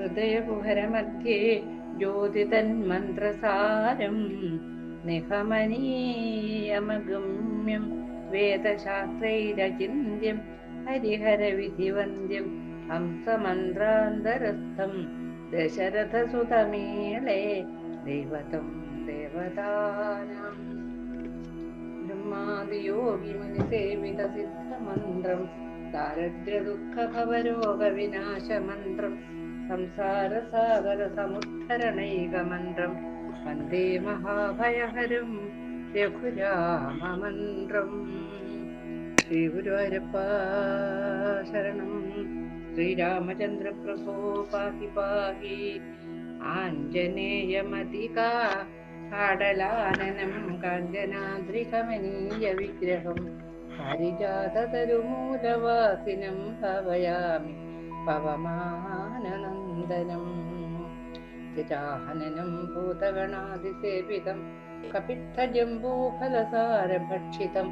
ഹൃദയകുഹരമധ്യേ ജ്യോതിതന്മന്ത്രസാരം നിഹമനീയമഗമ്യം വേദശാസ്ത്രൈരചിന്യം ഹരിഹരവിധിവന്ദ്യം ഹംസമന്ത്രാന്തരസ്ഥം ദശരഥസുതമീളെ ദൈവതം ദേവതാനാം ബ്രഹ്മാദിയോഗിമുനിസേവിതസിദ്ധമന്ത്രം ദാരിദ്ര്യദുഃഖഭവരോഗവിനാശമന്ത്രം സംസാരസാഗരസമുദ്ധരണൈകമന്ത്രം വന്ദേ മഹാഭയഹരം. രഘുരാമമന്ത്രം ശ്രീ ഗുരുവായൂരപ്പ ശരണം. ശ്രീരാമചന്ദ്ര പ്രഭോ പാഹി പാഹി ആഞ്ജനേയമതികാ ആടലാനനം കാഞ്ചനാദ്രികമനീയ വിഗ്രഹം. പാരിജാതതരുമൂലവാസിനം ഭവയാമി. പവമാനനന്ദനം ഗജാഹനനം ഭൂതഗണാതിസേവിതം കപിത്തജംബൂഫലസാരഭക്ഷിതം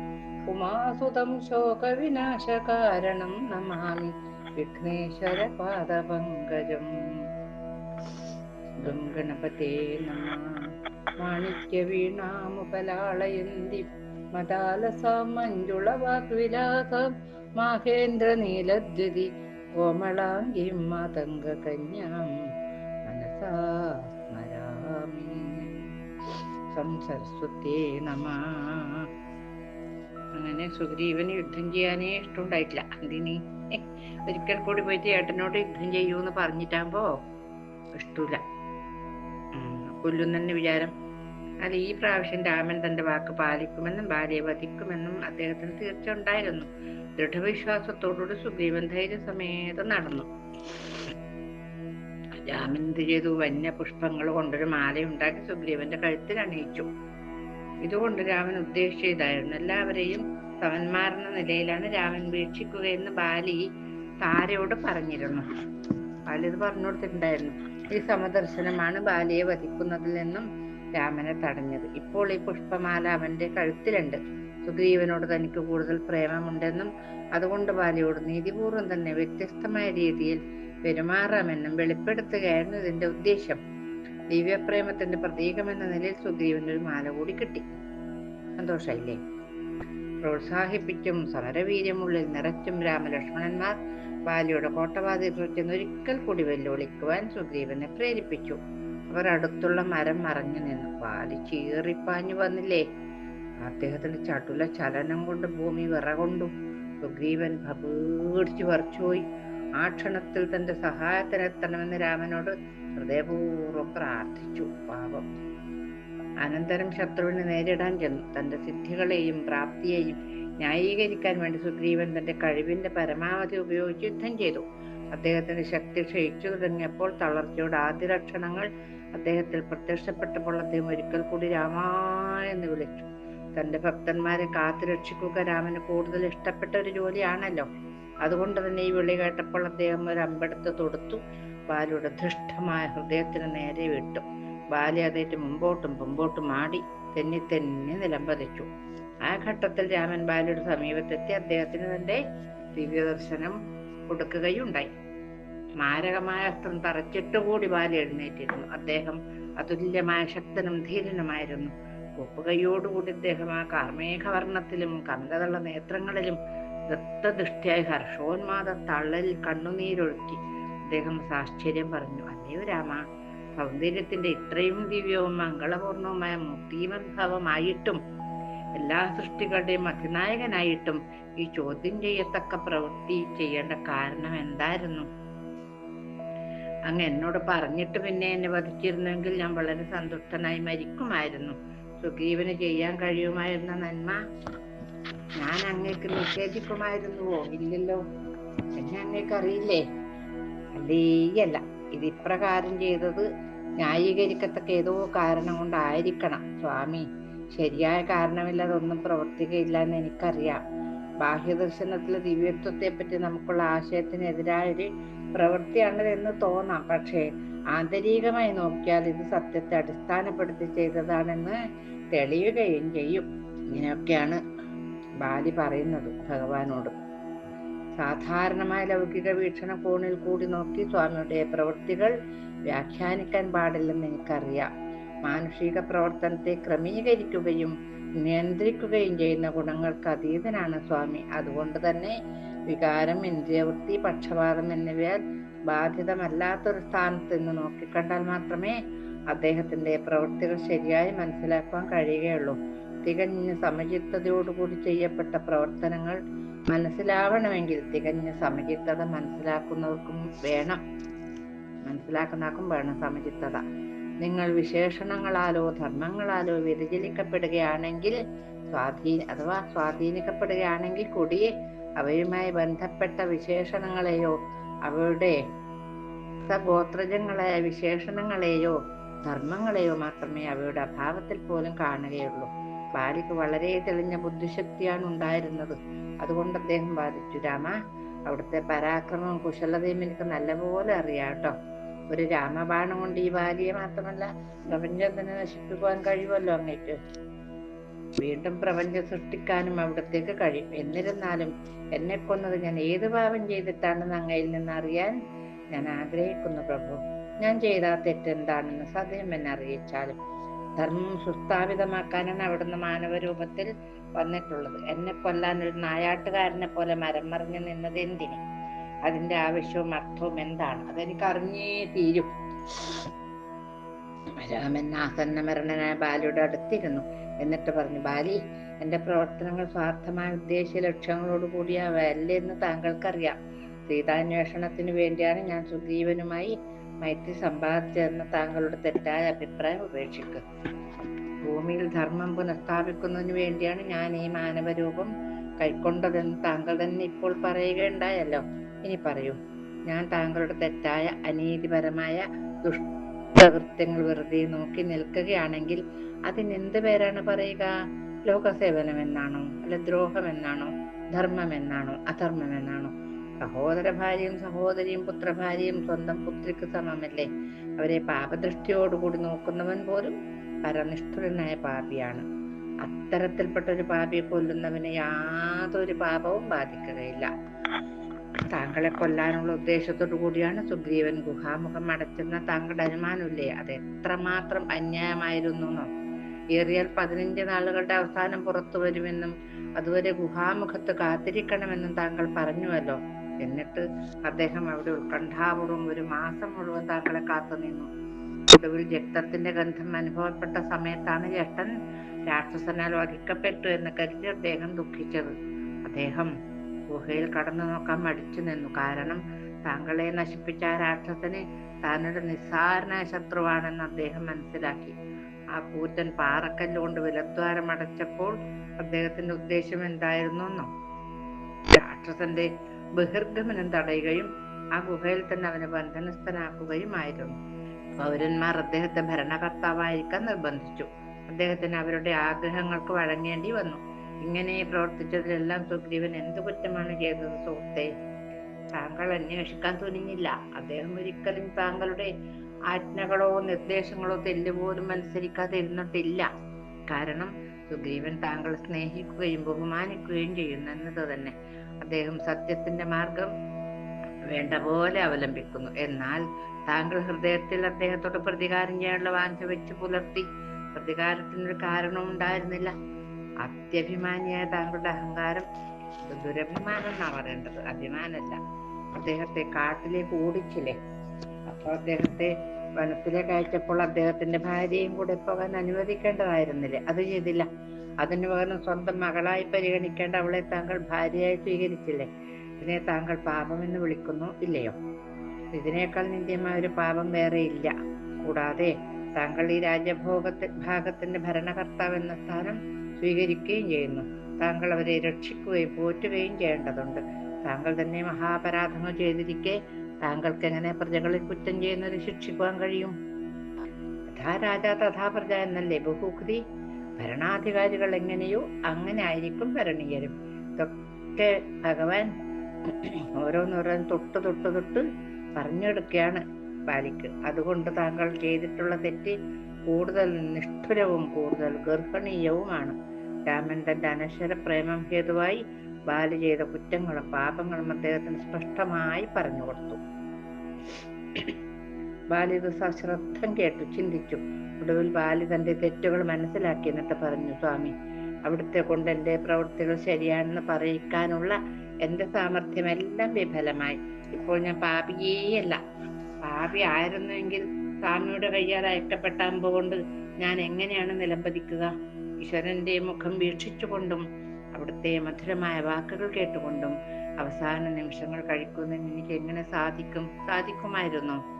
ഉമാസുതം ശോകവിനാശകാരണം നമാമി. വിഘ്നേശ്വര പാദപങ്കജം ഗം ഗണപതേ നമ. മാണിക്യവീണാമുപലാളയന്തി. മദാലസാം മഞ്ജുളവാഗ്വിലാസം. മാഹേന്ദ്രനീലദ്യുതി കോമളാംഗീം മാതംഗകന്യാം മനസാ സ്മരാമി. സംസരസ്വത്യേ നമ. അങ്ങനെ സുഗ്രീവന് യുദ്ധം ചെയ്യാനേ ഇഷ്ടമുണ്ടായിട്ടില്ല. അതിന് ഒരിക്കൽ കൂടി പോയിട്ട് ഏട്ടനോട് യുദ്ധം ചെയ്യൂന്ന് പറഞ്ഞിട്ടാകുമ്പോ ഇഷ്ടമില്ല. കൊല്ലുന്നെ വിചാരം. അല്ല ഈ പ്രാവശ്യം രാമൻ തന്റെ വാക്ക് പാലിക്കുമെന്നും ഭാര്യയെ വധിക്കുമെന്നും അദ്ദേഹത്തിന് തീർച്ച ഉണ്ടായിരുന്നു ദൃഢവിശ്വാസത്തോടുകൂടി സുഗ്രീവൻ ധൈര്യസമേതം നടന്നു. രാമൻ എന്ത് ചെയ്തു? വന്യ പുഷ്പങ്ങൾ കൊണ്ടൊരു മാലയുണ്ടാക്കി സുഗ്രീവന്റെ കഴുത്തിൽ അണിയിച്ചു. ഇതുകൊണ്ട് രാമൻ ഉദ്ദേശിച്ചതായിരുന്നു എല്ലാവരെയും സമന്മാരെന്ന നിലയിലാണ് രാമൻ വീക്ഷിക്കുകയെന്ന് ബാലി താരയോട് പറഞ്ഞിരുന്നു. ബാലി ഇത് പറഞ്ഞു ഈ സമദർശനമാണ് ബാലിയെ വധിക്കുന്നതിൽ നിന്നും രാമനെ തടഞ്ഞത്. ഇപ്പോൾ ഈ പുഷ്പമാല അവന്റെ കഴുത്തിലുണ്ട്. സുഗ്രീവനോട് തനിക്ക് കൂടുതൽ പ്രേമമുണ്ടെന്നും അതുകൊണ്ട് ബാലയോട് നീതിപൂർവം തന്നെ വ്യത്യസ്തമായ രീതിയിൽ പെരുമാറാമെന്നും വെളിപ്പെടുത്തുകയായിരുന്നു ഇതിന്റെ ഉദ്ദേശം. ദിവ്യപ്രേമത്തിന്റെ പ്രതീകമെന്ന നിലയിൽ സുഗ്രീവന് ഒരു മാല കൂടി കിട്ടി. സന്തോഷായില്ലേ? പ്രോത്സാഹിപ്പിച്ചും സമരവീര്യമുള്ളിൽ നിറച്ചും രാമലക്ഷ്മണന്മാർ ബാലിയുടെ കോട്ടവാതിൽ ഒരിക്കൽ കൂടി വെല്ലുവിളിക്കുവാൻ സുഗ്രീവനെ പ്രേരിപ്പിച്ചു. അവർ അടുത്തുള്ള മരം മറഞ്ഞു നിന്നു ബാലി ചീറിപ്പാഞ്ഞു വന്നില്ലേ? അദ്ദേഹത്തിന്റെ ചടുല ചലനം കൊണ്ട് ഭൂമി വിറകൊണ്ടു സുഗ്രീവൻ ഭപീടിച്ചു വറച്ചുപോയി ആ ക്ഷണത്തിൽ തന്റെ സഹായത്തിനെത്തണമെന്ന് രാമനോട് ഹൃദയപൂർവം പ്രാർത്ഥിച്ചു. പാപം അനന്തരം ശത്രുവിനെ നേരിടാൻ ചെന്നു. തന്റെ സിദ്ധികളെയും പ്രാപ്തിയെയും ന്യായീകരിക്കാൻ വേണ്ടി സുഗ്രീവൻ തന്റെ കഴിവിന്റെ പരമാവധി ഉപയോഗിച്ച് യുദ്ധം ചെയ്തു. അദ്ദേഹത്തിന്റെ ശക്തി ക്ഷയിച്ചു തുടങ്ങിയപ്പോൾ തളർച്ചയുടെ ആദ്യ ലക്ഷണങ്ങൾ അദ്ദേഹത്തിൽ പ്രത്യക്ഷപ്പെട്ടപ്പോൾ അദ്ദേഹം ഒരിക്കൽ കൂടി രാമാ എന്ന് വിളിച്ചു. തന്റെ ഭക്തന്മാരെ കാത്തു രക്ഷിക്കുക രാമന് കൂടുതൽ ഇഷ്ടപ്പെട്ട ഒരു ജോലിയാണല്ലോ. അതുകൊണ്ട് തന്നെ ഈ വിളി കേട്ടപ്പോൾ അദ്ദേഹം ഒരു അമ്പെടുത്ത് തൊടുത്തു. ബാലിയുടെ ധൃഷ്ടമായ ഹൃദയത്തിന് നേരെ വിട്ടു. ബാലി അതേറ്റ് മുമ്പോട്ടും മുമ്പോട്ടും ആടി തെന്നി തെന്നി നിലംപതിച്ചു ആ ഘട്ടത്തിൽ രാമൻ ബാലിയുടെ സമീപത്തെത്തി അദ്ദേഹത്തിന് തന്റെ ദിവ്യദർശനം കൊടുക്കുകയുണ്ടായി. മാരകമായ അസ്ത്രം തറച്ചിട്ടുകൂടി ബാലി എഴുന്നേറ്റിരുന്നു. അദ്ദേഹം അതുല്യമായ ശക്തനും ധീരനുമായിരുന്നു. കൂപ്പുകൈയോടുകൂടി ഇദ്ദേഹം ആ കാർമേഘവർണത്തിലും കമലതള്ള നേത്രങ്ങളിലും ദത്തദൃഷ്ടിയായി ഹർഷോന്മാദ തള്ളലിൽ കണ്ണുനീരൊഴുക്കി അദ്ദേഹം സാശ്ചര്യം പറഞ്ഞു. അല്ലയോ രാമ സൗന്ദര്യത്തിന്റെ ഇത്രയും ദിവ്യവും മംഗളപൂർണവുമായ മൂർത്തിമദ്ഭവമായിട്ടും എല്ലാ സൃഷ്ടികളുടെയും അധിനായകനായിട്ടും ഈ ചോദ്യം ചെയ്യത്തക്ക പ്രവൃത്തി ചെയ്യേണ്ട കാരണം എന്തായിരുന്നു? അങ്ങ് എന്നോട് പറഞ്ഞിട്ട് പിന്നെ എന്നെ വധിച്ചിരുന്നെങ്കിൽ ഞാൻ വളരെ സന്തുഷ്ടനായി മരിക്കുമായിരുന്നു. സുഗ്രീവന് ചെയ്യാൻ കഴിയുമായിരുന്ന നന്മ ഞാൻ അങ്ങേക്ക് നിഷേധിക്കുമായിരുന്നുവോ? ഇല്ലല്ലോ. എന്നെ അങ്ങേക്ക് അറിയില്ലേ? അല്ലേയല്ല. ഇത് ഇപ്രകാരം ചെയ്തത് ന്യായീകരിക്കത്തക്ക ഏതോ കാരണം കൊണ്ടായിരിക്കണം സ്വാമി. ശരിയായ കാരണമില്ലാതൊന്നും പ്രവർത്തിക്കയില്ല എന്ന് എനിക്കറിയാം. ബാഹ്യദർശനത്തിലെ ദിവ്യത്വത്തെ പറ്റി നമുക്കുള്ള ആശയത്തിനെതിരായൊരു പ്രവൃത്തിയാണ് എന്ന് തോന്നാം. പക്ഷേ ആന്തരികമായി നോക്കിയാൽ ഇത് സത്യത്തെ അടിസ്ഥാനപ്പെടുത്തി ചെയ്തതാണെന്ന് തെളിയുകയും ചെയ്യും. ഇങ്ങനെയൊക്കെയാണ് ബാലി പറയുന്നത് ഭഗവാനോട്. സാധാരണമായ ലൗകിക വീക്ഷണകോണിൽ കൂടി നോക്കി സ്വാമിയുടെ പ്രവൃത്തികൾ വ്യാഖ്യാനിക്കാൻ പാടില്ലെന്ന് എനിക്കറിയാം. മാനുഷിക പ്രവർത്തനത്തെ ക്രമീകരിക്കുകയും നിയന്ത്രിക്കുകയും ചെയ്യുന്ന ഗുണങ്ങൾക്ക് അതീതനാണ് സ്വാമി. അതുകൊണ്ട് തന്നെ വികാരം ഇന്ദ്രിയവൃത്തി പക്ഷപാതം എന്നിവയാൽ ബാധിതമല്ലാത്തൊരു സ്ഥാനത്ത് നിന്ന് നോക്കിക്കണ്ടാൽ മാത്രമേ അദ്ദേഹത്തിന്റെ പ്രവൃത്തികൾ ശരിയായി മനസ്സിലാക്കാൻ കഴിയുകയുള്ളൂ. തികഞ്ഞ സമചിത്തതയോടുകൂടി ചെയ്യപ്പെട്ട പ്രവർത്തനങ്ങൾ മനസ്സിലാവണമെങ്കിൽ തികഞ്ഞ സമചിത്തത മനസ്സിലാക്കുന്നവർക്കും വേണം. മനസ്സിലാക്കുന്നവർക്കും വേണം സമചിത്തത. നിങ്ങൾ വിശേഷണങ്ങളാലോ ധർമ്മങ്ങളാലോ വ്യതിചലിക്കപ്പെടുകയാണെങ്കിൽ സ്വാധീന അഥവാ സ്വാധീനിക്കപ്പെടുകയാണെങ്കിൽ കൂടി അവയുമായി ബന്ധപ്പെട്ട വിശേഷണങ്ങളെയോ അവയുടെ സഗോത്രജങ്ങളായ വിശേഷണങ്ങളെയോ ധർമ്മങ്ങളെയോ മാത്രമേ അവയുടെ അഭാവത്തിൽ പോലും കാണുകയുള്ളൂ. ബാലിക്ക് വളരെ തെളിഞ്ഞ ബുദ്ധിശക്തിയാണ് ഉണ്ടായിരുന്നത്. അതുകൊണ്ട് അദ്ദേഹം വാദിച്ചു രാമ അവിടുത്തെ പരാക്രമവും കുശലതയും എനിക്ക് നല്ലപോലെ അറിയാട്ടോ ഒരു രാമബാണം കൊണ്ട് ഈ ബാലിയെ മാത്രമല്ല പ്രപഞ്ചം തന്നെ നശിപ്പിക്കുവാൻ കഴിയുമല്ലോ അങ്ങേക്ക്? വീണ്ടും പ്രപഞ്ചം സൃഷ്ടിക്കാനും അവിടത്തേക്ക് കഴിയും. എന്നിരുന്നാലും എന്നെ കൊന്നത് ഞാൻ ഏത് പാപം ചെയ്തിട്ടാണെന്ന് അങ്ങയിൽ നിന്ന് അറിയാൻ ഞാൻ ആഗ്രഹിക്കുന്നു പ്രഭു. ഞാൻ ചെയ്ത തെറ്റ് എന്താണെന്ന് സദയം എന്നെ അറിയിച്ചാലും. ധർമ്മം സുസ്ഥാപിതമാക്കാനാണ് അവിടുന്ന് മാനവരൂപത്തിൽ വന്നിട്ടുള്ളത്. എന്നെ കൊല്ലാൻ ഒരു നായാട്ടുകാരനെ പോലെ മരം മറിഞ്ഞു നിന്നത് എന്തിന്? അതിന്റെ ആവശ്യവും അർത്ഥവും എന്താണ്? അതെനിക്ക് അറിഞ്ഞേ തീരും. രാമൻ ആസന്ന മരണനായ ബാലയുടെ അടുത്തിരുന്നു. എന്നിട്ട് പറഞ്ഞു ബാലി എന്റെ പ്രവർത്തനങ്ങൾ സ്വാർത്ഥമായ ഉദ്ദേശ ലക്ഷ്യങ്ങളോട് കൂടിയവയല്ലേ എന്ന് താങ്കൾക്കറിയാം. സീതാന്വേഷണത്തിന് വേണ്ടിയാണ് ഞാൻ സുഗ്രീവനുമായി മൈത്രി സമ്പാദിച്ചതെന്ന് താങ്കളുടെ തെറ്റായ അഭിപ്രായം ഉപേക്ഷിക്കുക. ഭൂമിയിൽ ധർമ്മം പുനഃസ്ഥാപിക്കുന്നതിന് വേണ്ടിയാണ് ഞാൻ ഈ മാനവരൂപം കൈക്കൊണ്ടതെന്ന് താങ്കൾ തന്നെ ഇപ്പോൾ പറയുകയുണ്ടായല്ലോ. ഇനി പറയൂ ഞാൻ താങ്കളുടെ തെറ്റായ അനീതിപരമായ ദുഷ്ടകൃത്യങ്ങൾ വെറുതെ നോക്കി നിൽക്കുകയാണെങ്കിൽ അതിനെന്ത് പേരാണ് പറയുക? ലോകസേവനം എന്നാണോ അല്ല ദ്രോഹം എന്നാണോ ധർമ്മം എന്നാണോ അധർമ്മം എന്നാണോ സഹോദര ഭാര്യയും സഹോദരിയും പുത്രഭാര്യയും സ്വന്തം പുത്രിക്ക് സമമല്ലേ? അവരെ പാപദൃഷ്ടിയോടുകൂടി നോക്കുന്നവൻ പോലും പരനിഷ്ഠുരനായ പാപിയാണ്. അത്തരത്തിൽപ്പെട്ട ഒരു പാപിയെ കൊല്ലുന്നവന് യാതൊരു പാപവും ബാധിക്കുകയില്ല. താങ്കളെ കൊല്ലാനുള്ള ഉദ്ദേശത്തോടു കൂടിയാണ് സുഗ്രീവൻ ഗുഹാമുഖം അടച്ചെന്ന താങ്കളുടെ അനുമാനമില്ലേ? അത് എത്രമാത്രം അന്യായമായിരുന്നു എന്നോ? ഏറിയാൽ പതിനഞ്ച് നാളുകളുടെ അവസാനം പുറത്തു വരുമെന്നും അതുവരെ ഗുഹാമുഖത്ത് കാത്തിരിക്കണമെന്നും താങ്കൾ പറഞ്ഞുവല്ലോ. എന്നിട്ട് അദ്ദേഹം അവിടെ ഉത്കണ്ഠാപൂർവം ഒരു മാസം മുഴുവൻ താങ്കളെ കാത്തു നിന്നു. ഒടുവിൽ രക്തത്തിന്റെ ഗന്ധം അനുഭവപ്പെട്ട സമയത്താണ് ജട്ടൻ രാക്ഷസനാൽ വധിക്കപ്പെട്ടു എന്ന് കരുതി അദ്ദേഹം ദുഃഖിച്ചത്. അദ്ദേഹം ഗുഹയിൽ കടന്നു നോക്കാൻ മടിച്ചു നിന്നു. കാരണം താങ്കളെ നശിപ്പിച്ച ആ രാക്ഷസന് താനൊരു നിസ്സാരനായ ശത്രുവാണെന്ന് അദ്ദേഹം മനസ്സിലാക്കി. ആ കൂറ്റൻ പാറക്കല്ല് കൊണ്ട് വിലദ്വാരം അടച്ചപ്പോൾ അദ്ദേഹത്തിന്റെ ഉദ്ദേശം എന്തായിരുന്നു എന്നോ രാക്ഷസന്റെ ബഹിർഗമനം തടയുകയും ആ ഗുഹയിൽ തന്നെ അവനെ ബന്ധനസ്ഥനാക്കുകയുമായിരുന്നു. പൗരന്മാർ അദ്ദേഹത്തെ ഭരണകർത്താവായിരിക്കാൻ നിർബന്ധിച്ചു. അദ്ദേഹത്തിന് അവരുടെ ആഗ്രഹങ്ങൾക്ക് വഴങ്ങേണ്ടി വന്നു. ഇങ്ങനെ പ്രവർത്തിച്ചതിലെല്ലാം സുഗ്രീവൻ എന്ത് കുറ്റമാണ് ചെയ്തത് സുഹൃത്തെ? താങ്കൾ അന്വേഷിക്കാൻ തുനിഞ്ഞില്ല. അദ്ദേഹം ഒരിക്കലും താങ്കളുടെ ആജ്ഞകളോ നിർദ്ദേശങ്ങളോ തെല്ലുപോലും അനുസരിക്കാതെ ഇരുന്നിട്ടില്ല കാരണം സുഗ്രീവൻ താങ്കളെ സ്നേഹിക്കുകയും ബഹുമാനിക്കുകയും ചെയ്യുന്നു എന്നത് തന്നെ. അദ്ദേഹം സത്യത്തിന്റെ മാർഗം വേണ്ട പോലെ അവലംബിക്കുന്നു. എന്നാൽ താങ്കൾ ഹൃദയത്തിൽ അദ്ദേഹത്തോട് പ്രതികാരം ചെയ്യാനുള്ള വാഞ്ച വെച്ച് പുലർത്തി പ്രതികാരത്തിനൊരു കാരണവും ഉണ്ടായിരുന്നില്ല. അത്യഭിമാനിയായ താങ്കളുടെ അഹങ്കാരം ദുരഭിമാനം എന്നാ പറയേണ്ടത്? അഭിമാനല്ല. അദ്ദേഹത്തെ കാട്ടിലേക്ക് ഓടിച്ചില്ലേ? അപ്പൊ അദ്ദേഹത്തെ വനത്തിലേക്ക് അയച്ചപ്പോൾ അദ്ദേഹത്തിന്റെ ഭാര്യയും കൂടെ പോകാൻ അനുവദിക്കേണ്ടതായിരുന്നില്ലേ? അത് ചെയ്തില്ല. അതിനു പകരം സ്വന്തം മകളായി പരിഗണിക്കേണ്ട അവളെ താങ്കൾ ഭാര്യയായി സ്വീകരിച്ചില്ലേ? ഇതിനെ താങ്കൾ എന്ന് വിളിക്കുന്നു ഇല്ലയോ? ഇതിനേക്കാൾ നിന്ദ്യമായ ഒരു പാപം വേറെ ഇല്ല. കൂടാതെ താങ്കൾ ഈ രാജ്യഭോഗത്തെ ഭാഗത്തിന്റെ ഭരണകർത്താവ് എന്ന സ്ഥാനം സ്വീകരിക്കുകയും ചെയ്യുന്നു. താങ്കൾ അവരെ രക്ഷിക്കുകയും പോറ്റുകയും ചെയ്യേണ്ടതുണ്ട്. താങ്കൾ തന്നെ മഹാപരാധങ്ങൾ ചെയ്തിരിക്കെ താങ്കൾക്ക് എങ്ങനെ പ്രജകളെ കുറ്റം ചെയ്യുന്നത് ശിക്ഷിക്കുവാൻ കഴിയും? തഥാ രാജ തഥാ പ്രജ എന്നല്ലേ ബഹുകൃതി ഭരണാധികാരികൾ എങ്ങനെയോ അങ്ങനെ ആയിരിക്കും ഭരണീയരും. ഇതൊക്കെ ഭഗവാൻ ഓരോന്നോരോന്ന് തൊട്ട് തൊട്ട് തൊട്ട് പറഞ്ഞെടുക്കുകയാണ് ബാലിക്ക് അതുകൊണ്ട് താങ്കൾ ചെയ്തിട്ടുള്ള തെറ്റ് കൂടുതൽ നിഷ്ഠുരവും കൂടുതൽ ഗർഭണീയവുമാണ് രാമൻ തന്റെ അനശ്വര പ്രേമം ഹേതുവായി ബാലി ചെയ്ത കുറ്റങ്ങളും പാപങ്ങളും അദ്ദേഹത്തിന് സ്പഷ്ടമായി പറഞ്ഞു കൊടുത്തു. ബാലി ഇത് സശ്രദ്ധം കേട്ടു ചിന്തിച്ചു. ഒടുവിൽ ബാലി തന്റെ തെറ്റുകൾ മനസ്സിലാക്കി എന്നിട്ട് പറഞ്ഞു സ്വാമി അവിടുത്തെ കൊണ്ട് എന്റെ പ്രവൃത്തികൾ ശരിയാണെന്ന് പറയിക്കാനുള്ള എന്റെ സാമർഥ്യമെല്ലാം വിഫലമായി. ഇപ്പോൾ ഞാൻ പാപിയേയല്ല. പാപി ആയിരുന്നുവെങ്കിൽ സ്വാമിയുടെ കയ്യാൽ അയക്കപ്പെട്ട കൊണ്ട് ഞാൻ എങ്ങനെയാണ് നിലംപതിക്കുക? ഈശ്വരന്റെ മുഖം വീക്ഷിച്ചുകൊണ്ടും അവിടുത്തെ മധുരമായ വാക്കുകൾ കേട്ടുകൊണ്ടും അവസാന നിമിഷങ്ങൾ കഴിക്കുന്നതിന് എനിക്ക് എങ്ങനെ സാധിക്കും? സാധിക്കുമായിരുന്നു.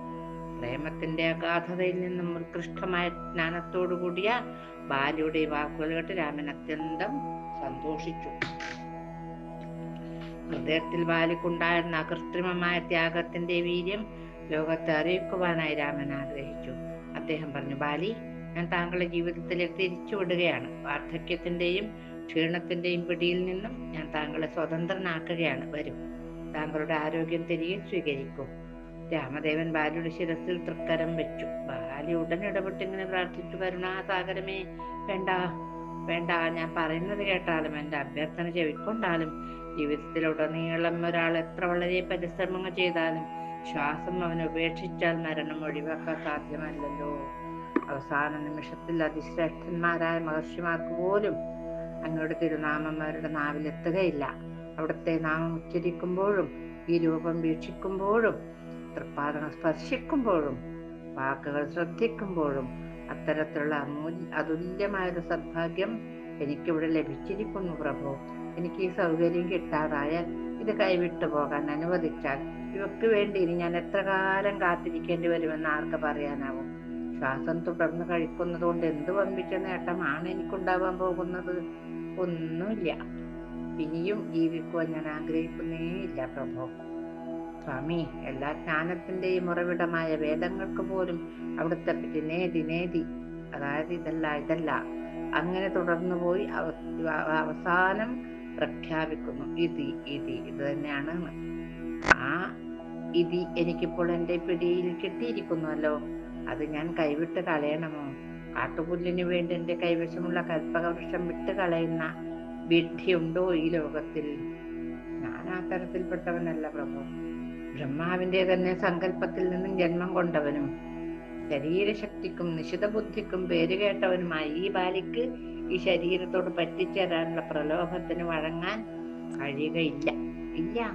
പ്രേമത്തിന്റെ അഗാധതയിൽ നിന്നും ഉത്കൃഷ്ടമായ ജ്ഞാനത്തോടു കൂടിയ ബാലിയുടെ വാക്കുകൾ കേട്ട് രാമൻ അത്യന്തം സന്തോഷിച്ചു. ഹൃദയത്തിൽ ബാലിക്കുണ്ടായിരുന്ന അകൃത്രിമമായ ത്യാഗത്തിന്റെ വീര്യം ലോകത്തെ അറിയിക്കുവാനായി രാമൻ ആഗ്രഹിച്ചു. അദ്ദേഹം പറഞ്ഞു ബാലി ഞാൻ താങ്കളുടെ ജീവിതത്തിലേക്ക് തിരിച്ചു വിടുകയാണ്. വാർദ്ധക്യത്തിന്റെയും ക്ഷീണത്തിന്റെയും പിടിയിൽ നിന്നും ഞാൻ താങ്കളെ സ്വതന്ത്രനാക്കുകയാണ്. വരും. താങ്കളുടെ ആരോഗ്യം തിരികെ സ്വീകരിക്കൂ. രാമദേവൻ ബാലിയുടെ ശിരസിൽ തൃക്കരം വെച്ചു. ബാലി ഉടൻ ഇടപെട്ടിങ്ങനെ പ്രാർത്ഥിച്ചു കരുണാസാഗരമേ വേണ്ട വേണ്ട. ഞാൻ പറയുന്നത് കേട്ടാലും എന്റെ അഭ്യർത്ഥന ചെവിക്കൊണ്ടാലും ജീവിതത്തിലുടനീളം ഒരാൾ എത്ര വളരെ പരിശ്രമങ്ങൾ ചെയ്താലും ശ്വാസം അവനെ ഉപേക്ഷിച്ചാൽ മരണം ഒഴിവാക്കാൻ സാധ്യമല്ലല്ലോ. അവസാന നിമിഷത്തിൽ അതിശ്രേഷ്ഠന്മാരായ മഹർഷിമാർക്ക് പോലും അങ്ങയുടെ തിരുനാമന്മാരുടെ നാവിലെത്തുകയില്ല. അവിടുത്തെ നാമം ഉച്ചരിക്കുമ്പോഴും ഈ രൂപം വീക്ഷിക്കുമ്പോഴും തൃപ്പാദനം സ്പർശിക്കുമ്പോഴും വാക്കുകൾ ശ്രദ്ധിക്കുമ്പോഴും അത്തരത്തിലുള്ള അമൂല്യ അതുല്യമായൊരു സദ്ഭാഗ്യം എനിക്കിവിടെ ലഭിച്ചിരിക്കുന്നു പ്രഭു. എനിക്ക് ഈ സൗകര്യം കിട്ടാതായാൽ ഇത് കൈവിട്ടു പോകാൻ അനുവദിച്ചാൽ ഇവക്ക് വേണ്ടി ഇനി ഞാൻ എത്ര കാലം കാത്തിരിക്കേണ്ടി വരുമെന്ന് ആർക്ക് പറയാനാവും? ശ്വാസം തുടർന്ന് കഴിക്കുന്നത് കൊണ്ട് എന്ത് വമ്പിച്ച നേട്ടമാണ് എനിക്കുണ്ടാവാൻ പോകുന്നത്? ഒന്നുമില്ല. ഇനിയും ജീവിക്കുവാൻ ഞാൻ ആഗ്രഹിക്കുന്നേ ഇല്ല പ്രഭു. സ്വാമി എല്ലാ ജ്ഞാനത്തിന്റെയും ഉറവിടമായ വേദങ്ങൾക്ക് പോലും അവിടുത്തെ പറ്റി നേതി നേതി അതായത് ഇതല്ല ഇതല്ല. അങ്ങനെ തുടർന്നു പോയി അവസാനം പ്രഖ്യാപിക്കുന്നു. ഇതി ഇതി ഇത് തന്നെയാണ്. ആ ഇതി എനിക്കിപ്പോൾ എന്റെ പിടിയിൽ കിട്ടിയിരിക്കുന്നുവല്ലോ അത് ഞാൻ കൈവിട്ട് കളയണമോ? കാട്ടുപുല്ലിനു വേണ്ടി എന്റെ കൈവശമുള്ള കൽപ്പകവൃക്ഷം വിട്ട് കളയുന്ന വിഡ്ഢിയുണ്ടോ ഈ ലോകത്തിൽ? ഞാൻ ആ തരത്തിൽപ്പെട്ടവനല്ല പ്രഭു. ബ്രഹ്മാവിന്റെ തന്നെ സങ്കല്പത്തിൽ നിന്നും ജന്മം കൊണ്ടവനും ശരീരശക്തിക്കും നിശിത ബുദ്ധിക്കും പേരുകേട്ടവനുമായി ഈ ബാലിക്ക് ഈ ശരീരത്തോട് പറ്റിച്ചേരാനുള്ള പ്രലോഭത്തിന് വഴങ്ങാൻ കഴിയുകയില്ല. ഇല്ല.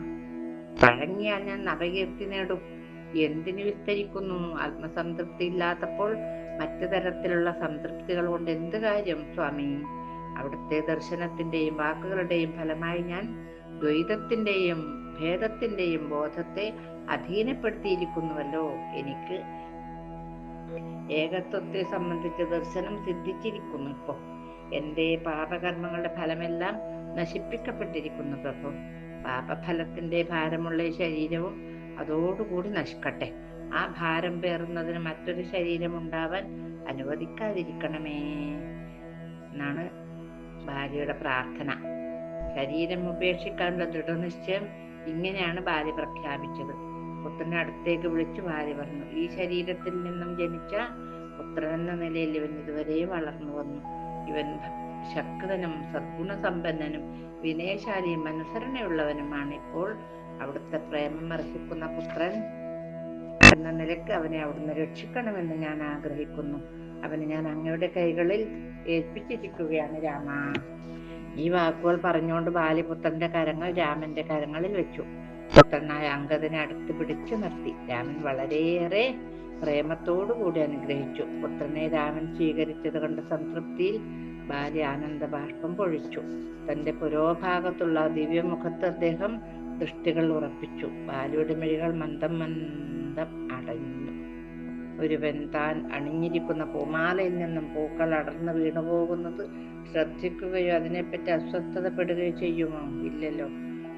വഴങ്ങിയാൽ ഞാൻ നവകീർത്തി നേടും എന്തിനു വിസ്തരിക്കുന്നു? ആത്മസംതൃപ്തി ഇല്ലാത്തപ്പോൾ മറ്റു തരത്തിലുള്ള സംതൃപ്തികൾ കൊണ്ട് എന്ത് കാര്യം സ്വാമി? അവിടുത്തെ ദർശനത്തിന്റെയും വാക്കുകളുടെയും ഫലമായി ഞാൻ ദ്വൈതത്തിന്റെയും ഭേദത്തിന്റെയും ബോധത്തെ അധീനപ്പെടുത്തിയിരിക്കുന്നുവല്ലോ. എനിക്ക് ഏകത്വത്തെ സംബന്ധിച്ച ദർശനം സിദ്ധിച്ചിരിക്കുന്നു ഇപ്പോ. എന്റെ പാപകർമ്മങ്ങളുടെ ഫലമെല്ലാം നശിപ്പിക്കപ്പെട്ടിരിക്കുന്നു പ്രഭു. പാപഫലത്തിന്റെ ഭാരമുള്ള ശരീരവും അതോടുകൂടി നശിക്കട്ടെ. ആ ഭാരം പേറുന്നതിന് മറ്റൊരു ശരീരം ഉണ്ടാവാൻ അനുവദിക്കാതിരിക്കണമേ. എന്നാണ് ഭാര്യയുടെ പ്രാർത്ഥന. ശരീരം ഉപേക്ഷിക്കാനുള്ള ദൃഢനിശ്ചയം ഇങ്ങനെയാണ് ഭാര്യ പ്രഖ്യാപിച്ചത്. പുത്രനെ അടുത്തേക്ക് വിളിച്ചു ഭാര്യ പറഞ്ഞു ഈ ശരീരത്തിൽ നിന്നും ജനിച്ച പുത്രൻ എന്ന നിലയിൽ ഇവൻ ഇതുവരെ വളർന്നു വന്നു. ഇവൻ ശക്തനും സദ്ഗുണസമ്പന്നനും വിനയശാലിയും അനുസരണയുള്ളവനുമാണ് ഇപ്പോൾ അവിടുത്തെ പ്രേമം അർഹിക്കുന്ന പുത്രൻ എന്ന നിലയ്ക്ക് അവനെ അവിടുന്ന് രക്ഷിക്കണമെന്ന് ഞാൻ ആഗ്രഹിക്കുന്നു. അവനെ ഞാൻ അങ്ങയുടെ കൈകളിൽ ഏൽപ്പിച്ചിരിക്കുകയാണ് രാമ. ഈ വാക്കുകൾ പറഞ്ഞുകൊണ്ട് ബാലിപുത്രന്റെ കരങ്ങൾ രാമന്റെ കരങ്ങളിൽ വെച്ചു. പുത്രനായ അങ്കദനെ അടുത്ത് പിടിച്ചു നിർത്തി. രാമൻ വളരെയേറെ പ്രേമത്തോടു കൂടി അനുഗ്രഹിച്ചു. പുത്രനെ രാമൻ സ്വീകരിച്ചത് കണ്ട സംതൃപ്തിയിൽ ബാലി ആനന്ദ ബാഷ്പം പൊഴിച്ചു. തന്റെ പുരോഭാഗത്തുള്ള ദിവ്യമുഖത്ത് അദ്ദേഹം ദൃഷ്ടികൾ ഉറപ്പിച്ചു. ബാലിയുടെ മിഴികൾ മന്ദം മന്ദം അടഞ്ഞു. ഒരുവൻ താൻ അണിഞ്ഞിരിക്കുന്ന പൂമാലയിൽ നിന്നും പൂക്കൾ അടർന്നു വീണുപോകുന്നത് ശ്രദ്ധിക്കുകയോ അതിനെപ്പറ്റി അസ്വസ്ഥതപ്പെടുകയോ ചെയ്യുമോ? ഇല്ലല്ലോ.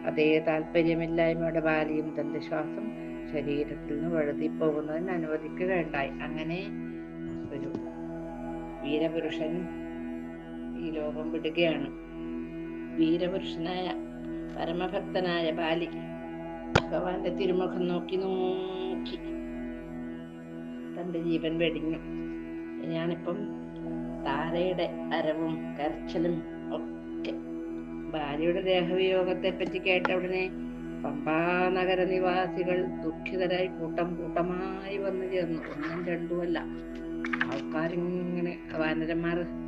അതേ താല്പര്യമില്ലായ്മയുടെ ബാലിയും തന്റെ ശ്വാസം ശരീരത്തിൽ നിന്ന് വഴുതിപ്പോകുന്നതിന് അനുവദിക്കുകയുണ്ടായി. അങ്ങനെ ഒരു വീരപുരുഷൻ ഈ ലോകം വിടുകയാണ്. വീരപുരുഷനായ പരമഭക്തനായ ബാലി ഭഗവാന്റെ തിരുമുഖം നോക്കി നോക്കി തന്റെ ജീവൻ വെടിഞ്ഞു. ഞാനിപ്പം താരയുടെ അരവും കരച്ചിലും ഒക്കെ. ഭാര്യയുടെ ദേഹവിയോഗത്തെ പറ്റി കേട്ട ഉടനെ പമ്പാ നഗര നിവാസികൾ ദുഃഖിതരായി കൂട്ടം കൂട്ടമായി വന്നു ചേർന്നു. ഒന്നും രണ്ടുമല്ല. ആൾക്കാരിങ്ങനെ വാനരന്മാർ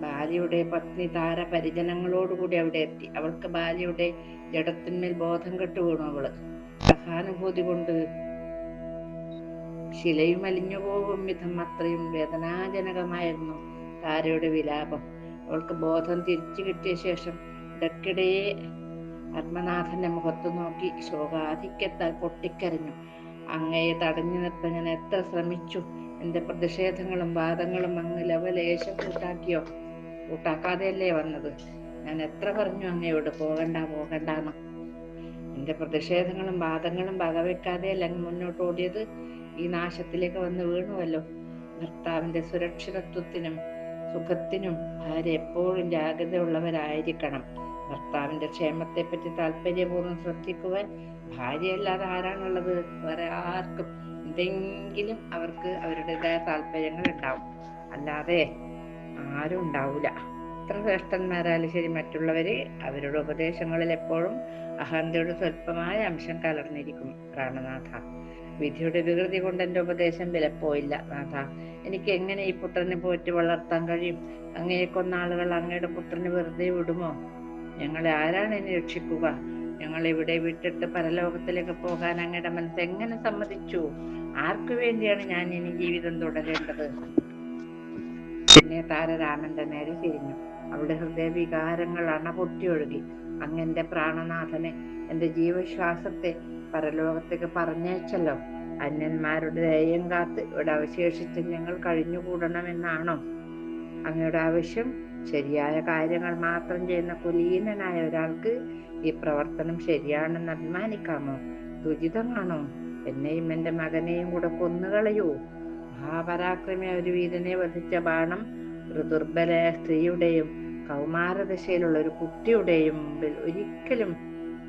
ഭാര്യയുടെ പത്നി താര പരിജനങ്ങളോടുകൂടി അവിടെ എത്തി. അവൾക്ക് ഭാര്യയുടെ ജഡത്തിന്മേൽ ബോധം കെട്ടു വീണു അവൾ. സഹാനുഭൂതി കൊണ്ട് ശിലയും അലിഞ്ഞു പോകും വിധം അത്രയും വേദനാജനകമായിരുന്നു താരയുടെ വിലാപം. അവൾക്ക് ബോധം തിരിച്ചു കിട്ടിയ ശേഷം ഇടയ്ക്കിടെ പത്മനാഥന്റെ മുഖത്ത് നോക്കി ശോകാധിക്യത്താൽ പൊട്ടിക്കരഞ്ഞു. അങ്ങയെ തടഞ്ഞു നിർത്താൻ ഞാൻ എത്ര ശ്രമിച്ചു? എന്റെ പ്രതിഷേധങ്ങളും വാദങ്ങളും അങ്ങ് ലവലേശം കൂട്ടാക്കിയോ? കൂട്ടാക്കാതെയല്ലേ വന്നത്. ഞാൻ എത്ര പറഞ്ഞു അങ്ങയോട് പോകണ്ട പോകണ്ടെന്ന് എന്റെ പ്രതിഷേധങ്ങളും വാദങ്ങളും വകവെക്കാതെയല്ല മുന്നോട്ട് ഓടിയത്? ഈ നാശത്തിലേക്ക് വന്ന് വീണുവല്ലോ. ഭർത്താവിന്റെ സുരക്ഷിതത്വത്തിനും സുഖത്തിനും ഭാര്യ എപ്പോഴും ജാഗ്രതയുള്ളവരായിരിക്കണം. ഭർത്താവിന്റെ ക്ഷേമത്തെ പറ്റി താല്പര്യപൂർവം ശ്രദ്ധിക്കുവാൻ ഭാര്യയല്ലാതെ ആരാണുള്ളത്? വേറെ ആർക്കും എന്തെങ്കിലും അവർക്ക് അവരുടേതായ താല്പര്യങ്ങൾ ഉണ്ടാവും. അല്ലാതെ ആരും ഉണ്ടാവില്ല എത്ര ശ്രേഷ്ഠന്മാരായാലും ശരി മറ്റുള്ളവര് അവരുടെ ഉപദേശങ്ങളിൽ എപ്പോഴും അഹന്തയുടെ സ്വല്പമായ അംശം കലർന്നിരിക്കും പ്രാണനാഥ. വിധിയുടെ വികൃതി കൊണ്ട് എന്റെ ഉപദേശം വിലപ്പോയില്ല നാഥ. എനിക്ക് എങ്ങനെ ഈ പുത്രനെ പോറ്റി വളർത്താൻ കഴിയും? അങ്ങയെ കൊന്ന ആളുകൾ അങ്ങയുടെ പുത്രനെ വെറുതെ വിടുമോ? ഞങ്ങളെ ആരാണ് ഇനി രക്ഷിക്കുക? ഞങ്ങൾ ഇവിടെ വിട്ടിട്ട് പരലോകത്തിലേക്ക് പോകാൻ അങ്ങയുടെ മനസ്സ് എങ്ങനെ സമ്മതിച്ചു? ആർക്കു വേണ്ടിയാണ് ഞാൻ ഇനി ജീവിതം തുടരേണ്ടത്? പിന്നെ താരരാമന്റെ നേരെ തിരിഞ്ഞു. അവിടെ ഹൃദയവികാരങ്ങൾ അണപൊട്ടിയൊഴുകി. അങ്ങന്റെ പ്രാണനാഥനെ എന്റെ ജീവശ്വാസത്തെ പരലോകത്തേക്ക് പറഞ്ഞേച്ചല്ലോ അന്യന്മാരുടെ ദയം കാത്ത് ഇവിടെ അവശേഷിച്ച് ഞങ്ങൾ കഴിഞ്ഞുകൂടണമെന്നാണോ? അങ്ങയുടെ ആവശ്യം? ശരിയായ കാര്യങ്ങൾ മാത്രം ചെയ്യുന്ന കുലീനനായ ഒരാൾക്ക് ഈ പ്രവർത്തനം ശരിയാണെന്ന് അഭിമാനിക്കാമോ? ദുരിതമാണോ? എന്നെയും എന്റെ മകനെയും കൂടെ കൊന്നുകളയൂ. മഹാപരാക്രമി ഒരു വീരനെ വധിച്ച ബാണം ഒരു ദുർബല സ്ത്രീയുടെയും കൗമാരദശയിലുള്ള ഒരു കുട്ടിയുടെയും മുമ്പിൽ ഒരിക്കലും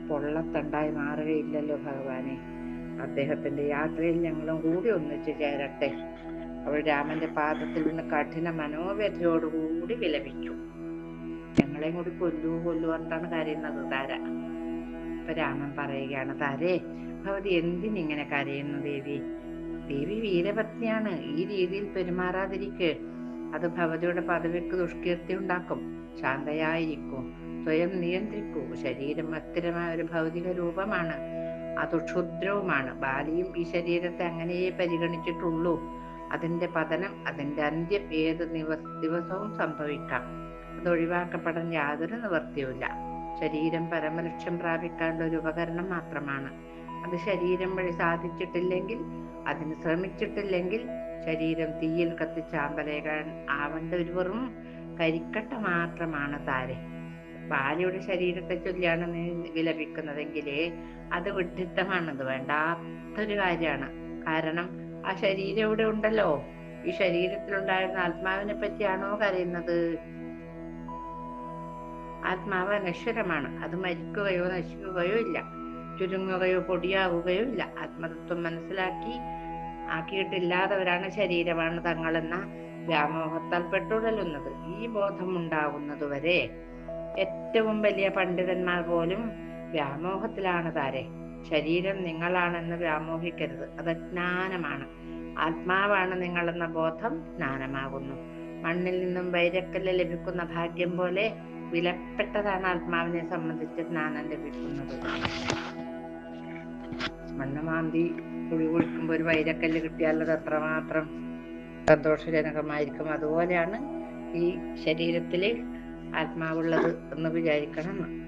പൊള്ളത്തണ്ടായി മാറുകയില്ലല്ലോ ഭഗവാനെ. അദ്ദേഹത്തിന്റെ യാത്രയിൽ ഞങ്ങളും കൂടി ഒന്നിച്ചു ചേരട്ടെ. അവൾ രാമന്റെ പാദത്തിൽ നിന്ന് കഠിന മനോവ്യഥയോടുകൂടി വിലപിച്ചു. ഞങ്ങളെയും കൂടി കൊല്ലു കൊല്ലു പറഞ്ഞിട്ടാണ് കരയുന്നത് താര. ഇപ്പൊ രാമൻ പറയുകയാണ് താരേ ഭവതി എന്തിനിങ്ങനെ കരയുന്നു ദേവി? ദേവി വീരപത്നിയാണ് ഈ രീതിയിൽ പെരുമാറാതിരിക്കെ അത് ഭവതിയുടെ പദവിക്ക് ദുഷ്കീർത്തി ഉണ്ടാക്കും. ശാന്തയായിരിക്കൂ സ്വയം നിയന്ത്രിക്കൂ. ശരീരം അസ്ഥിരമായ ഒരു ഭൗതിക രൂപമാണ്. അത് ക്ഷുദ്രവുമാണ്. ബാലിയും ഈ ശരീരത്തെ അങ്ങനെയേ പരിഗണിച്ചിട്ടുള്ളൂ. അതിന്റെ പതനം അതിന്റെ അന്ത്യം ഏത് ദിവസ ദിവസവും സംഭവിക്കാം. അത് ഒഴിവാക്കപ്പെടാൻ യാതൊരു നിവൃത്തിയുമില്ല. ശരീരം പരമലക്ഷ്യം പ്രാപിക്കാനുള്ള ഒരു ഉപകരണം മാത്രമാണ്. അത് ശരീരം വഴി സാധിച്ചിട്ടില്ലെങ്കിൽ അതിന് ശ്രമിച്ചിട്ടില്ലെങ്കിൽ ശരീരം തീയിൽ കത്തിച്ചാമ്പലേകാൻ ആവേണ്ട ഒരു വെറും കരിക്കട്ട മാത്രമാണ് താരെ. ഭാര്യയുടെ ശരീരത്തെ ചൊല്ലിയാണ് നീ വിലപിക്കുന്നതെങ്കിൽ അത് വിഡിത്തമാണത് വേണ്ടാത്തൊരു കാര്യമാണ്. കാരണം ആ ശരീരം ഇവിടെ ഉണ്ടല്ലോ? ഈ ശരീരത്തിലുണ്ടായിരുന്ന ആത്മാവിനെ പറ്റിയാണോ കരയുന്നത്? ആത്മാവ് അനശ്വരമാണ്. അത് മരിക്കുകയോ നശിക്കുകയോ ഇല്ല. ചുരുങ്ങുകയോ പൊടിയാവുകയോ ഇല്ല. ആത്മതത്വം മനസ്സിലാക്കി ആക്കിയിട്ടില്ലാത്തവരാണ് ശരീരമാണ് തങ്ങളെന്ന വ്യാമോഹത്താൽ പെട്ടുടലുന്നത്. ഈ ബോധം ഉണ്ടാകുന്നതുവരെ ഏറ്റവും വലിയ പണ്ഡിതന്മാർ പോലും വ്യാമോഹത്തിലാണ് താരെ. ശരീരം നിങ്ങളാണെന്ന് വ്യാമോഹിക്കരുത്. അത് ജ്ഞാനമാണ്. ആത്മാവാണ് നിങ്ങളെന്ന ബോധം ജ്ഞാനമാകുന്നു. മണ്ണിൽ നിന്നും വൈരക്കല്ല് ലഭിക്കുന്ന ഭാഗ്യം പോലെ വിലപ്പെട്ടതാണ് ആത്മാവിനെ സംബന്ധിച്ച് ജ്ഞാനം ലഭിക്കുന്നത്. മണ്ണ് മാന്തി കുഴി കുഴിക്കുമ്പോൾ ഒരു വൈരക്കല്ല് കിട്ടിയാൽ അത് എത്രമാത്രം സന്തോഷജനകമായിരിക്കും. അതുപോലെയാണ് ഈ ശരീരത്തിൽ ആത്മാവുള്ളത് എന്ന് വിചാരിക്കണം.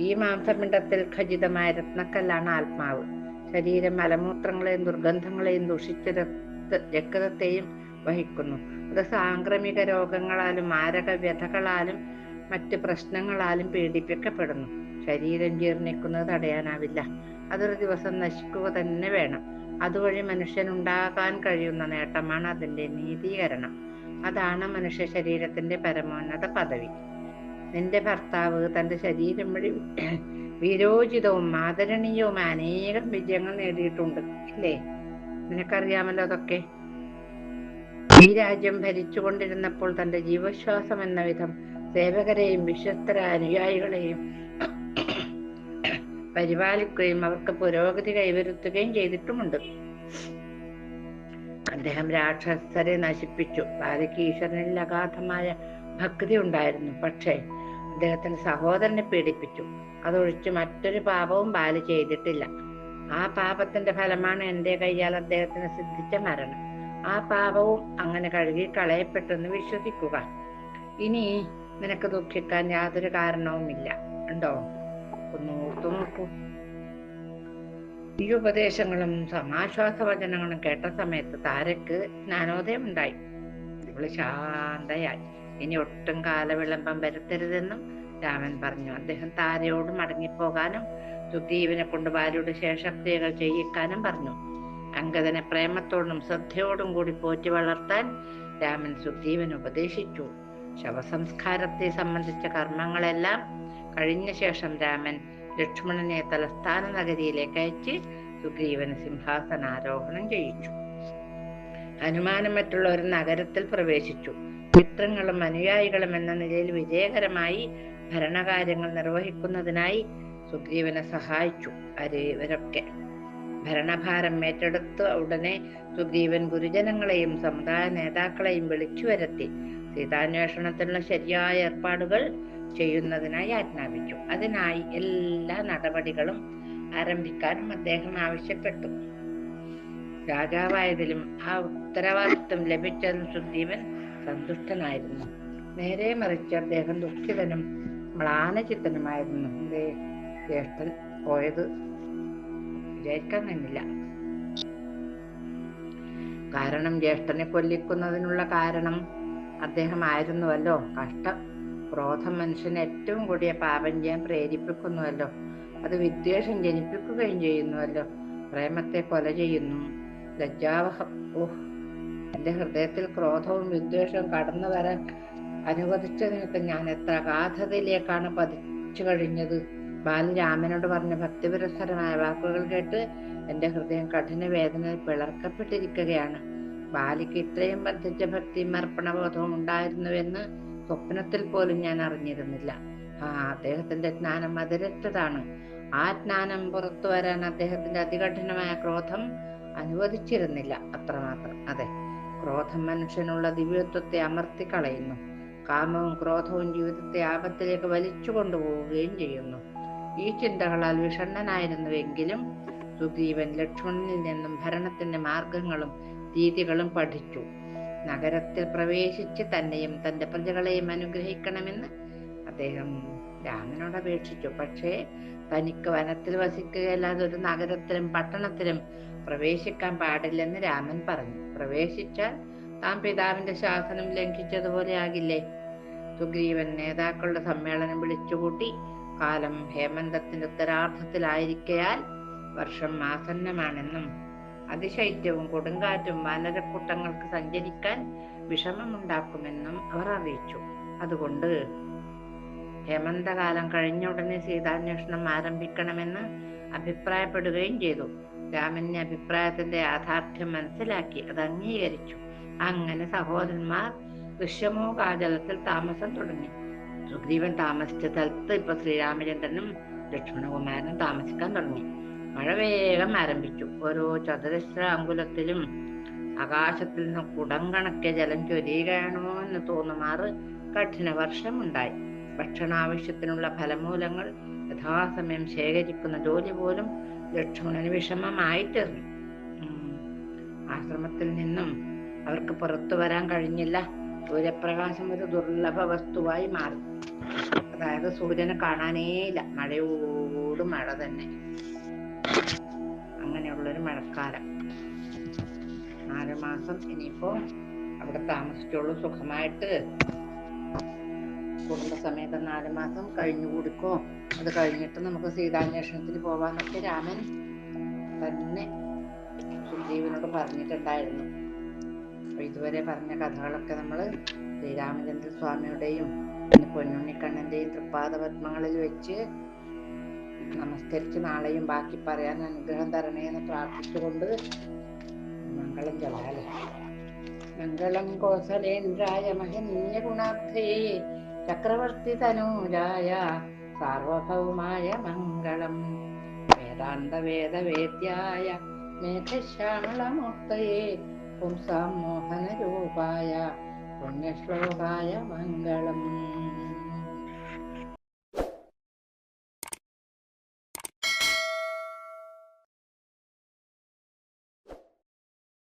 ഈ മാംസപിണ്ഡത്തിൽ ഖചിതമായ രത്നക്കല്ലാണ് ആത്മാവ്. ശരീരം മലമൂത്രങ്ങളെയും ദുർഗന്ധങ്ങളെയും ദുഷിച്ച രക്ത രക്തത്തെയും വഹിക്കുന്നു. അത് സാംക്രമിക രോഗങ്ങളാലും മാരക വ്യഥകളാലും മറ്റ് പ്രശ്നങ്ങളാലും പീഡിപ്പിക്കപ്പെടുന്നു. ശരീരം ജീർണിക്കുന്നത് തടയാനാവില്ല. അതൊരു ദിവസം നശിക്കുക തന്നെ വേണം. അതുവഴി മനുഷ്യൻ ഉണ്ടാകാൻ കഴിയുന്ന നേട്ടമാണ് അതിന്റെ നീതീകരണം. അതാണ് മനുഷ്യ ശരീരത്തിന്റെ പരമോന്നത പദവി. നിന്റെ ഭർത്താവ് തന്റെ ശരീരം വഴി വിരോചിതവും ആദരണീയവും അനേകം വിജയങ്ങൾ നേടിയിട്ടുണ്ട്. ഇല്ലേ? നിനക്കറിയാമല്ലോ അതൊക്കെ. ഈ രാജ്യം ഭരിച്ചുകൊണ്ടിരുന്നപ്പോൾ തന്റെ ജീവശ്വാസം എന്ന വിധം സേവകരെയും വിശ്വസ്തരായ അനുയായികളെയും പരിപാലിക്കുകയും അവർക്ക് പുരോഗതി കൈവരുത്തുകയും ചെയ്തിട്ടുമുണ്ട്. അദ്ദേഹം രാക്ഷസരെ നശിപ്പിച്ചു. ബാലയ്ക്ക് ഈശ്വരനിൽ അഗാധമായ ഭക്തി ഉണ്ടായിരുന്നു. പക്ഷേ അദ്ദേഹത്തിന്റെ സഹോദരനെ പീഡിപ്പിച്ചു. അതൊഴിച്ച് മറ്റൊരു പാപവും ബാല ചെയ്തിട്ടില്ല. ആ പാപത്തിന്റെ ഫലമാണ് എന്റെ കയ്യാൽ അദ്ദേഹത്തിന് സിദ്ധിച്ച മരണം. ആ പാപവും അങ്ങനെ കഴുകി കളയപ്പെട്ടെന്ന് വിശ്വസിക്കുക. ഇനി നിനക്ക് ദുഃഖിക്കാൻ യാതൊരു കാരണവുമില്ല. ഉണ്ടോ? ഒന്ന് ഓർത്തു നോക്കൂ ഈ ഉപദേശങ്ങളും കേട്ട സമയത്ത് താരക്ക് ജ്ഞാനോദയം ഉണ്ടായി ഇവൾ ശാന്തയായി. ഇനി ഒട്ടും കാലവിളംബം വരുത്തരുതെന്നും രാമൻ പറഞ്ഞു. അദ്ദേഹം താരയോട് മടങ്ങിപ്പോകാനും സുഗ്രീവനെ കൊണ്ട് ഭാര്യയുടെ ശേഷക്രിയകൾ ചെയ്യിക്കാനും പറഞ്ഞു. അങ്കദനെ പ്രേമത്തോടും ശ്രദ്ധയോടും കൂടി പോറ്റി വളർത്താൻ രാമൻ സുഗ്രീവൻ ഉപദേശിച്ചു. ശവസംസ്കാരത്തെ സംബന്ധിച്ച കർമ്മങ്ങളെല്ലാം കഴിഞ്ഞ ശേഷം രാമൻ ലക്ഷ്മണനെ തലസ്ഥാന നഗരിയിലേക്ക് അയച്ച് സുഗ്രീവന് സിംഹാസനാരോഹണം ചെയ്യിച്ചു. ഹനുമാനും മറ്റുള്ളവർ നഗരത്തിൽ പ്രവേശിച്ചു. മിത്രങ്ങളും അനുയായികളും എന്ന നിലയിൽ വിജയകരമായി ഭരണകാര്യങ്ങൾ നിർവഹിക്കുന്നതിനായി സുഗ്രീവനെ സഹായിച്ചു. അരേ ഇവരൊക്കെ ഭരണഭാരം ഏറ്റെടുത്ത് ഉടനെ സുഗ്രീവൻ ഗുരുജനങ്ങളെയും സമുദായ നേതാക്കളെയും വിളിച്ചു വരുത്തി. സീതാന്വേഷണത്തിനുള്ള ശരിയായ ഏർപ്പാടുകൾ ചെയ്യുന്നതിനായി ആജ്ഞാപിച്ചു. അതിനായി എല്ലാ നടപടികളും ആരംഭിക്കാനും അദ്ദേഹം ആവശ്യപ്പെട്ടു. രാജാവായതിലും ആ ഉത്തരവാദിത്വം ലഭിച്ചതും സുഗ്രീവൻ സന്തുഷ്ടനായിരുന്നു. നേരെ മറിച്ച് അദ്ദേഹം ദുഃഖിതനും മ്ലാനചിത്തനുമായിരുന്നു. ജ്യേഷ്ഠൻ പോയത് വിചാരിക്കാൻ കഴിഞ്ഞില്ല കാരണം ജ്യേഷ്ഠനെ കൊല്ലിക്കുന്നതിനുള്ള കാരണം അദ്ദേഹമായിരുന്നുവല്ലോ. കഷ്ടം ക്രോധം മനുഷ്യന് ഏറ്റവും കൂടിയ പാപം ചെയ്യാൻ പ്രേരിപ്പിക്കുന്നുവല്ലോ. അത് വിദ്വേഷം ജനിപ്പിക്കുകയും ചെയ്യുന്നുവല്ലോ. പ്രേമത്തെ കൊല ചെയ്യുന്നു. ലജ്ജാവഹം ഓഹ് എന്റെ ഹൃദയത്തിൽ ക്രോധവും വിദ്വേഷവും കടന്നു വരാൻ അനുവദിച്ചതിനൊക്കെ ഞാൻ എത്ര അഗാധതയിലേക്കാണ് പതിച്ചു കഴിഞ്ഞത്? ബാലു രാമനോട് പറഞ്ഞ ഭക്തിപുരസ്സരമായ വാക്കുകൾ കേട്ട് എന്റെ ഹൃദയം കഠിന വേദനയിൽ പിളർക്കപ്പെട്ടിരിക്കുകയാണ്. ബാലിക്ക് ഇത്രയും വർദ്ധിച്ച ഭക്തിയും അർപ്പണബോധവും ഉണ്ടായിരുന്നുവെന്ന് സ്വപ്നത്തിൽ പോലും ഞാൻ അറിഞ്ഞിരുന്നില്ല. ആ അദ്ദേഹത്തിന്റെ ജ്ഞാനം അതിരറ്റതാണ് ആ ജ്ഞാനം പുറത്തു വരാൻ അദ്ദേഹത്തിന്റെ അതികഠിനമായ ക്രോധം അനുവദിച്ചിരുന്നില്ല അത്രമാത്രം. അതെ ക്രോധം മനുഷ്യനുള്ള ദിവ്യത്വത്തെ അമർത്തി കളയുന്നു കാമവും ക്രോധവും ജീവിതത്തെ ആപത്തിലേക്ക് വലിച്ചു കൊണ്ടുപോവുകയും ചെയ്യുന്നു. ഈ ചിന്തകളാൽ വിഷണ്ണനായിരുന്നുവെങ്കിലും സുഗ്രീവൻ ലക്ഷ്മണനിൽ നിന്നും ഭരണത്തിന്റെ മാർഗങ്ങളും രീതികളും പഠിച്ചു. നഗരത്തിൽ പ്രവേശിച്ച് തന്നെയും തന്റെ പ്രജകളെയും അനുഗ്രഹിക്കണമെന്ന് അദ്ദേഹം രാമനോട് അപേക്ഷിച്ചു. പക്ഷേ തനിക്ക് വനത്തിൽ വസിക്കുകയല്ലാതെ ഒരു നഗരത്തിലും പട്ടണത്തിലും പ്രവേശിക്കാൻ പാടില്ലെന്ന് രാമൻ പറഞ്ഞു. പ്രവേശിച്ചാൽ താൻ പിതാവിന്റെ ശാസനം ലംഘിച്ചതുപോലെ ആകില്ലേ സുഗ്രീവൻ നേതാക്കളുടെ സമ്മേളനം വിളിച്ചുകൂട്ടി കാലം ഹേമന്തത്തിന്റെ ഉത്തരാർത്ഥത്തിലായിരിക്കയാൽ വർഷം ആസന്നമാണെന്നും അതിശൈത്യവും കൊടുങ്കാറ്റും വാനരക്കൂട്ടങ്ങൾക്ക് സഞ്ചരിക്കാൻ വിഷമമുണ്ടാക്കുമെന്നും അവർ അറിയിച്ചു. അതുകൊണ്ട് ഹേമന്തകാലം കഴിഞ്ഞ ഉടനെ സീതാന്വേഷണം ആരംഭിക്കണമെന്ന് അഭിപ്രായപ്പെടുകയും ചെയ്തു. രാമന്റെ അഭിപ്രായത്തിന്റെ യാഥാർത്ഥ്യം മനസ്സിലാക്കി അത് അംഗീകരിച്ചു. അങ്ങനെ സഹോദരന്മാർ ദൃശ്യമോ താമസം തുടങ്ങി. സുഗ്രീവൻ താമസിച്ച സ്ഥലത്ത് ഇപ്പൊ ശ്രീരാമചന്ദ്രനും ലക്ഷ്മണകുമാരനും താമസിക്കാൻ തുടങ്ങി. മഴ വേഗം ആരംഭിച്ചു. ഓരോ ചതുരശ്ര അങ്കുലത്തിലും ആകാശത്തിൽ നിന്ന് കുടം കണക്കെ ജലം ചൊരിയുകയാണോ എന്ന് തോന്നുമാറ് കഠിന വർഷമുണ്ടായി. ഭക്ഷണാവശ്യത്തിനുള്ള ഫലമൂലങ്ങൾ യഥാസമയം ശേഖരിക്കുന്ന ജോലി പോലും ലക്ഷ്മണന് വിഷമമായി തീർന്നു ആശ്രമത്തിൽ നിന്നും അവർക്ക് പുറത്തു വരാൻ കഴിഞ്ഞില്ല. സൂര്യപ്രകാശം ഒരു ദുർലഭ വസ്തുവായി മാറി. അതായത് സൂര്യനെ കാണാനേയില്ല മഴയോട് മഴ തന്നെ. അങ്ങനെയുള്ളൊരു മഴക്കാലം. നാല് മാസം ഇനിയിപ്പോ അവിടെ താമസിച്ചോളൂ സുഖമായിട്ട്. കുടുംബസമേതം നാല് മാസം കഴിഞ്ഞു കൊടുക്കോ. അത് കഴിഞ്ഞിട്ട് നമുക്ക് സീതാന്വേഷണത്തിന് പോവാന്നൊക്കെ രാമൻ തന്നെ സുഗ്രീവനോട് പറഞ്ഞിട്ടുണ്ടായിരുന്നു. ഇതുവരെ പറഞ്ഞ കഥകളൊക്കെ നമ്മൾ ശ്രീരാമചന്ദ്ര സ്വാമിയുടെയും പിന്നെ പൊന്നുണ്ണിക്കണ്ണന്റെയും തൃപ്പാദപത്മങ്ങളിൽ വെച്ച് നമസ്കരിച്ച് നാളെയും ബാക്കി പറയാൻ അനുഗ്രഹം തരണേ എന്ന് പ്രാർത്ഥിച്ചുകൊണ്ട് മംഗളം ചൊല്ലാലേ മംഗളം കോസലേന്ദ്രായ മഹനീയ ഗുണാർത്ഥേ ചക്രവർത്തി തനൂരായ സാർവഭൗമായ മംഗളം. വേദാന്ത വേദവേദ്യായ മേഘശ്യാമളമൂർത്തയെ പുംസാം മോഹനരൂപായ പുണ്യശ്ലോകായ മംഗളം.